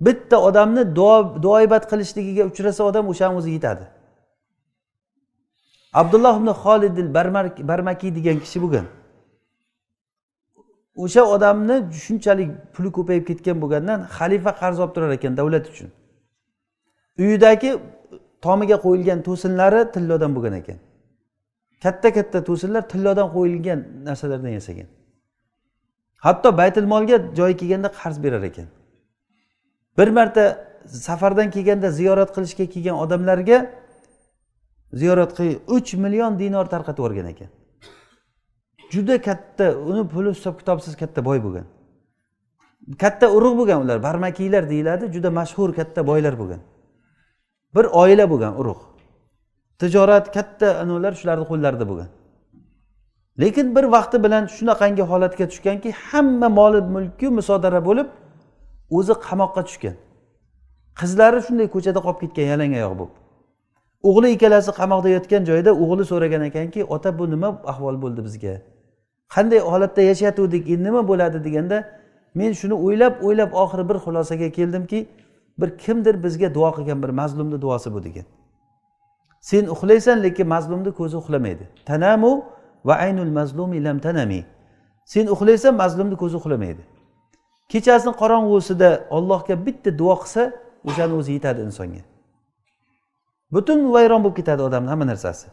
bitta odamni duo duoibat qilishligiga uchrasa odam o'shani o'zi yetadi. Abdulloh ibn xolidil barmakiy barmaki degan kishi bo'lgan. O'sha odamni shunchalik puli ko'payib ketgan bo'lgandan xalifa qarz olib turar ekan davlat uchun. Uyidagi tomiga qo'yilgan to'sinlari tillodan bo'lgan ekan. Katta katta to'sinlar tillodan qo'yilgan narsalardan yasagan. Hatto baytul molga joyi kelganda qarz berar ekan. Bir marta safardan kelganda ziyorat qilishga kelgan odamlarga ziyorat qilib uch million dinor tarqatib yuborgan ekan. Juda katta uni puli hisob kitobsiz katta boy bo'lgan. Katta urug' bo'lgan ular barmakiylar deyiladi juda mashhur katta boylar bo'lgan. Bir oila bo'lgan urug' tijorat katta anavilar shularni qo'llarida bo'lgan. Lekin bir vaqti bilan shunaqangi holatga tushganki hamma moli mulki musodara bo'lib o'zi qamoqqa tushgan. Qizlari shunday ko'chada qolib ketgan yalang oyoq bo'lib. O'g'li ikkalasi qamoqda yotgan joyda o'g'li so'ragan ekanki ota bu nima ahvol bo'ldi bizga? Qanday holatda yashayotgandik endi nima bo'ladi? deganda men shuni o'ylab o'ylab oxiri bir xulosaga keldimki bir kimdir bizga duo qilgan bir mazlumni duosi bu degan. Sen uxlaysan lekin mazlumni ko'zi uxlamaydi. Tanamu va aynul mazlumi lam tanami. Sen uxlaysan mazlumni ko'zi uxlamaydi. Kechasini qorong'usida ollohga bitta duo qilsa o'shani o'zi yetadi insonga. Butun vayron bo'lib ketadi odamni hamma narsasi.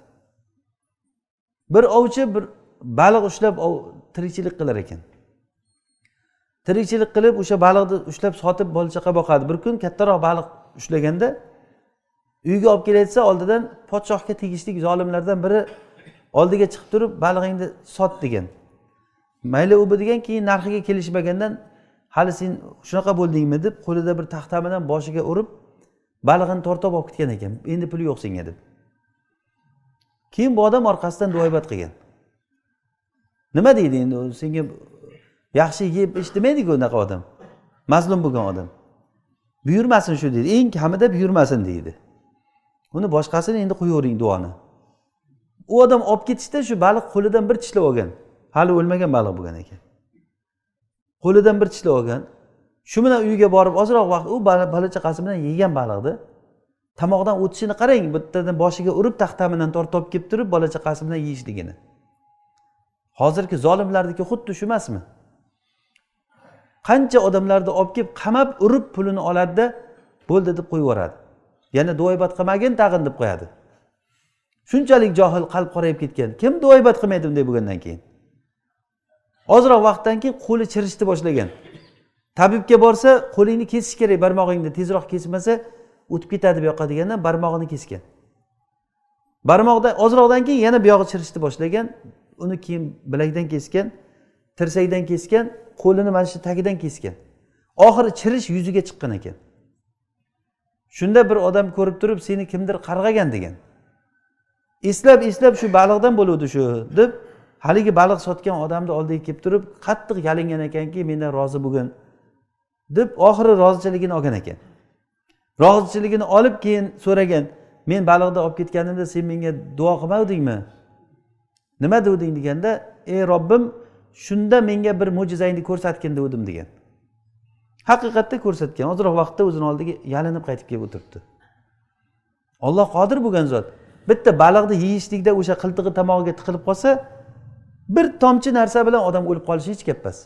Bir ovchi bir baliq ushlab tirikchilik qilar ekan. Tirikchilik qilib o'sha baliqni ushlab sotib bola chaqa boqadi. Bir kun kattaroq baliq ushlaganda uyga olib kelayotsa oldidan podshohga tegishli zolimlardan biri oldiga chiqib turib balig'ingni sot degan. Mayli u bu degan keyin narxiga kelishmagandan hali sen shunaqa bo'ldingmi deb qo'lida bir taxta bilan boshiga urib balig'ini tortib olib ketgan ekan. Endi puli yo'q senga deb. Keyin bu odam orqasidan duoibat qilgan. Nima deydi endi senga yaxshi yeb ich demaydiku unaqa odam. Mazlum bo'lgan odam. Buyurmasin shu deydi. Eng kamida buyurmasin deydi. Uni boshqasini endi qo'yavering duoni. U odam olib ketishda shu baliq qo'lidan bir tishlab olgan. Hali o'lmagan baliq bo'lgan ekan. Qo'lidan bir tishlab olgan. Shu bilan uyiga borib ozroq vaqt u bola chaqasi bilan yegan baliqni tomoqdan o'tishini qarang bittadan boshiga urib taxtamidan tortib olib kelib turib bola chaqasi bilan yeyishligini. Hozirgi zolimlarniki xuddi shu emasmi? Qancha odamlarni olib kelib qamab urib pulini oladida bo'ldi deb qo'yib yuboradi yana duoibat qilmagin tag'in deb qo'yadi. Shunchalik johil qalb qorayib ketgan. Kim duoibat qilmaydi bunday bo'lgandan keyin? Ozroq vaqtdan keyin qo'li chirishni boshlagan. Tabibga borsa qo'lingni kesish kerak barmog'ingni tezroq kesmasa o'tib ketadi bu yoqqa deganda barmog'ini kesgan. Barmoqda ozroqdan keyin yana buyog'i chirishni boshlagan uni keyin bilakdan kesgan tirsakdan kesgan qo'lini mana shu tagidan kesgan. Oxiri chirish yuziga chiqqan ekan. Shunda bir odam ko'rib turib seni kimdir qarg'agan degan. Eslab eslab shu baliqdan bo'luvdi shu deb haligi baliq sotgan odamni oldiga kelib turib qattiq yalingan ekanki mendan rozi bo'lgin deb oxiri rozichiligini olgan ekan. Rozichiligini olib keyin so'ragan men baliqni olib ketganimda sen menga duo qilmavdingmi? Nima degding deganda ey robbim shunda menga bir mo'jizangni ko'rsatgin degdim degan. Haqiqatda ko'rsatgan ozroq vaqtda o'zini oldiga yalinib qaytib kelib o'tiribdi. Olloh qodir bo'lgan zot. Bitta baliqni yeyishlikda o'sha qiltig'i tomog'iga tiqilib qolsa bir tomchi narsa bilan odam o'lib qolishi hech gap emas.